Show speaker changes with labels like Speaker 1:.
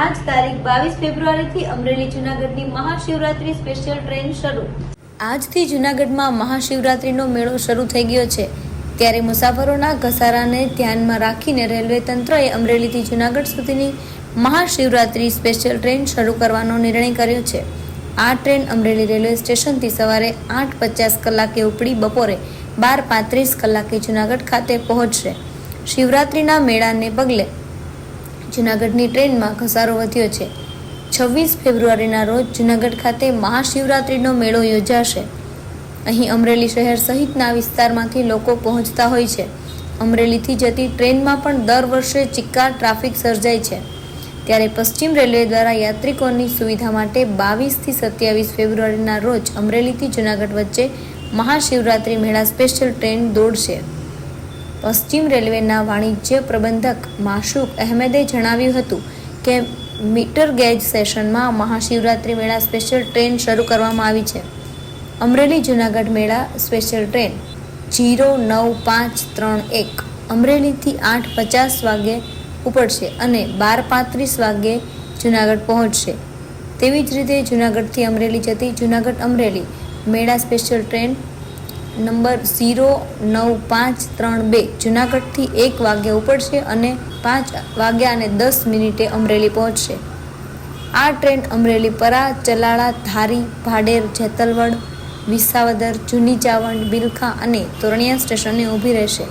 Speaker 1: આજ તારીખ બાવીસ ફેબ્રુઆરીથી અમરેલી જુનાગઢની મહાશિવરાત્રી સ્પેશિયલ ટ્રેન શરૂ. આજથી જુનાગઢમાં મહાશિવરાત્રીનો મેળો શરૂ થઈ ગયો છે. ત્યારે મુસાફરોના ઘસારાને ધ્યાનમાં રાખીને રેલવે તંત્રએ અમરેલીથી જુનાગઢ સુધીની મહાશિવરાત્રી સ્પેશિયલ ટ્રેન શરૂ કરવાનો નિર્ણય કર્યો છે. આ ટ્રેન અમરેલી રેલવે સ્ટેશનથી સવારે આઠ પચાસ કલાકે ઉપડી બપોરે બાર પાંત્રીસ કલાકે જુનાગઢ ખાતે પહોંચશે. શિવરાત્રિના મેળાને પગલે જૂનાગઢની ટ્રેનમાં ઘસારો વધ્યો છે. છવ્વીસ ફેબ્રુઆરીના રોજ જૂનાગઢ ખાતે મહાશિવરાત્રિનો મેળો યોજાશે. અહીં અમરેલી શહેર સહિતના વિસ્તારમાંથી લોકો પહોંચતા હોય છે. અમરેલીથી જતી ટ્રેનમાં પણ દર વર્ષે ચિક્કાર ટ્રાફિક સર્જાય છે. ત્યારે પશ્ચિમ રેલવે દ્વારા યાત્રિકોની સુવિધા માટે બાવીસથી સત્યાવીસ ફેબ્રુઆરીના રોજ અમરેલીથી જૂનાગઢ વચ્ચે મહાશિવરાત્રિ મેળા સ્પેશિયલ ટ્રેન દોડશે. પશ્ચિમ રેલવેના વાણિજ્ય પ્રબંધક માશુક અહેમદે જણાવ્યું હતું કે મીટર ગેજ સેશનમાં મહાશિવરાત્રિ મેળા સ્પેશિયલ ટ્રેન શરૂ કરવામાં આવી છે. અમરેલી જૂનાગઢ મેળા સ્પેશિયલ ટ્રેન જીરો નવ પાંચ ત્રણ એક અમરેલીથી આઠ પચાસ વાગે ઉપડશે અને બાર પાંત્રીસ વાગે જૂનાગઢ પહોંચશે. તેવી જ રીતે જૂનાગઢથી અમરેલી જતી જૂનાગઢ અમરેલી મેળા સ્પેશિયલ ટ્રેન નંબર ઝીરો નવ પાંચ ત્રણ બે. જૂનાગઢથી એક વાગે ઉપડશે અને પાંચ વાગ્યા અને દસ મિનિટે અમરેલી પહોંચશે. આ ટ્રેન અમરેલી પરા, ચલાળા, ધારી, ભાડેર, જેતલવડ, વિસાવદર, જૂની ચાવંડ, બિલખા અને તોરણિયા સ્ટેશને ઊભી રહેશે.